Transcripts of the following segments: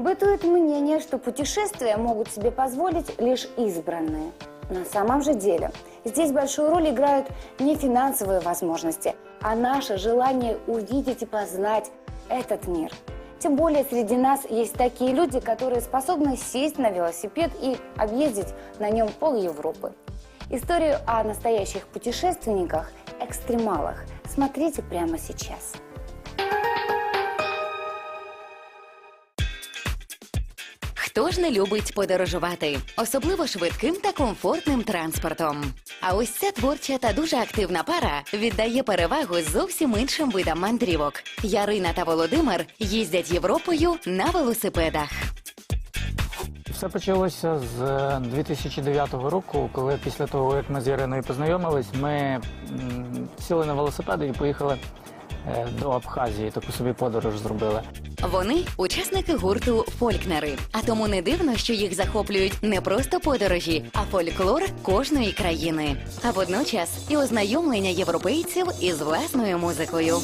Бытует мнение, что путешествия могут себе позволить лишь избранные. На самом же деле, здесь большую роль играют не финансовые возможности, а наше желание увидеть и познать этот мир. Тем более среди нас есть такие люди, которые способны сесть на велосипед и объездить на нем пол Европы. Историю о настоящих путешественниках, экстремалах, смотрите прямо сейчас. Хто ж не любить подорожувати, особливо швидким та комфортним транспортом. А ось ця творча та дуже активна пара віддає перевагу зовсім іншим видам мандрівок. Ярина та Володимир їздять Європою на велосипедах. Все почалося з е, 2009 року, коли після того, як ми з Яриною познайомились, ми сіли на велосипеди і поїхали е, до Абхазії. Таку собі подорож зробили. Вони учасники гурту Фолькнери. А тому не дивно, що їх захоплюють не просто подорожі, а фольклор кожної країни. А водночас і ознайомлення європейців із власною музикою.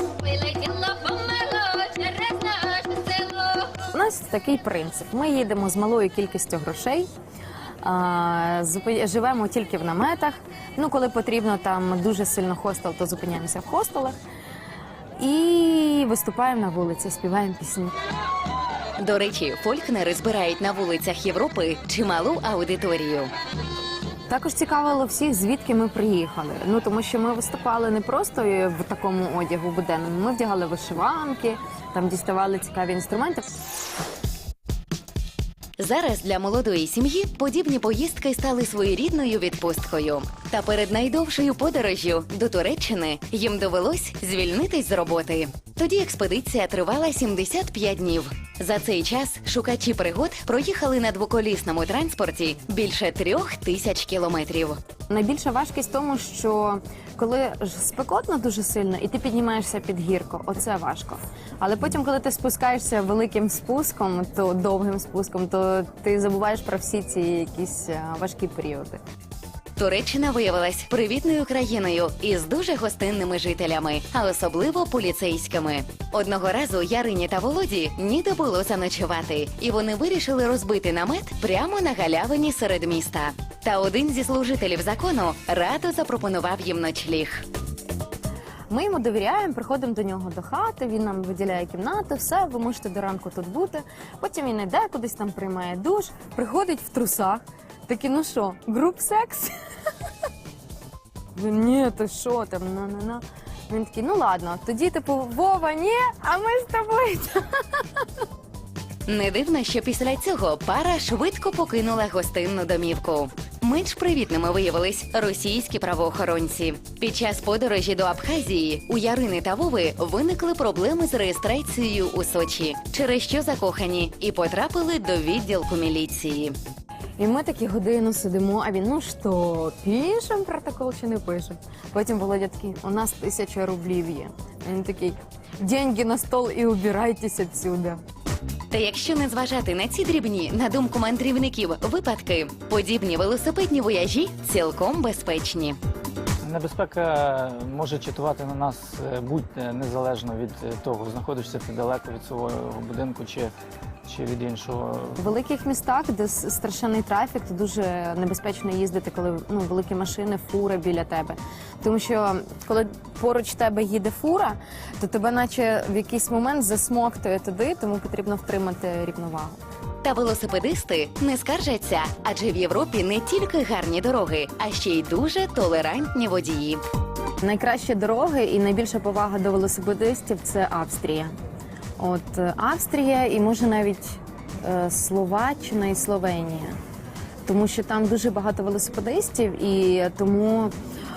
У нас такий принцип: ми їдемо з малою кількістю грошей. Живемо тільки в наметах. Ну, коли потрібно там дуже сильно хостел, то зупиняємося в хостелах. І виступаємо на вулиці, співаємо пісні. До речі, фолькнери збирають на вулицях Європи чималу аудиторію. Також цікавило всіх, звідки ми приїхали. Ну тому що ми виступали не просто в такому одягу буденному. Ми вдягали вишиванки, там діставали цікаві інструменти. Зараз для молодої сім'ї подібні поїздки стали своєрідною відпусткою. Та перед найдовшою подорожю до Туреччини їм довелось звільнитись з роботи. Тоді експедиція тривала 75 днів. За цей час шукачі пригод проїхали на двоколісному транспорті більше трьох тисяч кілометрів. Найбільша важкість в тому, що коли спекотно дуже сильно, і ти піднімаєшся під гірко, оце важко. Але потім, коли ти спускаєшся великим спуском, то довгим спуском, то ти забуваєш про всі ці якісь е, важкі періоди. Туреччина виявилась привітною країною із дуже гостинними жителями, а особливо поліцейськими. Одного разу Ярині та Володі ніде було заночувати, і вони вирішили розбити намет прямо на галявині серед міста. Та один зі служителів закону радо запропонував їм ночліг. Ми йому довіряємо, приходимо до нього до хати, він нам виділяє кімнату, все, ви можете до ранку тут бути. Потім він йде кудись там приймає душ, приходить в трусах. Такі, ну що, груп секс? Він, ні, то що там, на-на-на. Він такий, ну ладно, тоді типу Вова, ні, а ми з тобою. Не дивно, що після цього пара швидко покинула гостинну домівку. Менш привітними виявились російські правоохоронці. Під час подорожі до Абхазії у Ярини та Вови виникли проблеми з реєстрацією у Сочі, через що закохані і потрапили до відділку міліції. І ми такі годину сидимо, а він, ну що, пишем протокол чи не пишем? Потім Володя такий, у нас тисяча рублів є. Він такий, деньги на стол і убирайтесь отсюда. Та якщо не зважати на ці дрібні, на думку мандрівників, випадки, подібні велосипедні вояжі цілком безпечні. Небезпека може чатувати на нас е, будь-де незалежно від е, того, знаходишся ти далеко від свого будинку чи, чи від іншого. В великих містах, де страшенний трафік, то дуже небезпечно їздити, коли ну, великі машини, фури біля тебе. Тому що коли поруч тебе їде фура, то тебе наче в якийсь момент засмоктує туди, тому потрібно втримати рівновагу. Та велосипедисти не скаржаться, адже в Європі не тільки гарні дороги, а ще й дуже толерантні водії. Найкращі дороги і найбільша повага до велосипедистів це Австрія. От е, Австрія і може навіть е, Словаччина і Словенія. Тому що там дуже багато велосипедистів, і тому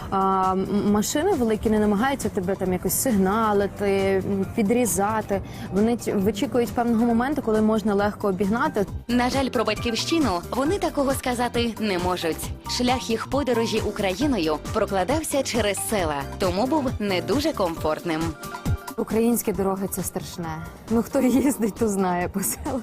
а, машини великі не намагаються тебе там якось сигналити, підрізати. Вони вичікують певного моменту, коли можна легко обігнати. На жаль, про батьківщину вони такого сказати не можуть. Шлях їх подорожі Україною прокладався через села, тому був не дуже комфортним. Українські дороги це страшне. Ну хто їздить, то знає по селах.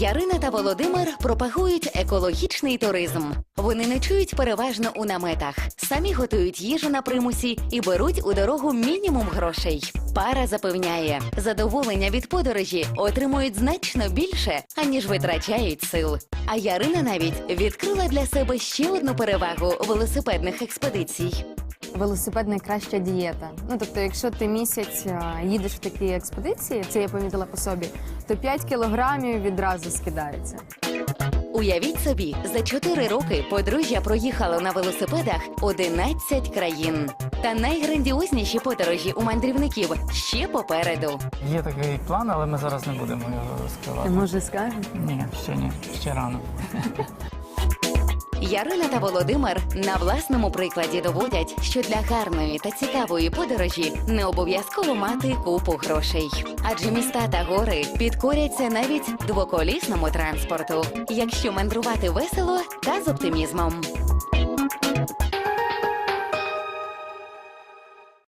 Ярина та Володимир пропагують екологічний туризм. Вони ночують переважно у наметах, самі готують їжу на примусі і беруть у дорогу мінімум грошей. Пара запевняє, задоволення від подорожі отримують значно більше, аніж витрачають сил. А Ярина навіть відкрила для себе ще одну перевагу велосипедних експедицій. Велосипед найкраща дієта. Ну тобто, якщо ти місяць їдеш в такі експедиції, це я помітила по собі, то 5 кілограмів відразу скидається. Уявіть собі, за 4 роки подружжя проїхало на велосипедах 11 країн. Та найграндіозніші подорожі у мандрівників ще попереду. Є такий план, але ми зараз не будемо його Ти може скажеш? Ні, ще ні, ще рано. Ярина та Володимир на власному прикладі доводять, що для гарної та цікавої подорожі не обов'язково мати купу грошей. Адже міста та гори підкоряться навіть двоколісному транспорту, якщо мандрувати весело та з оптимізмом.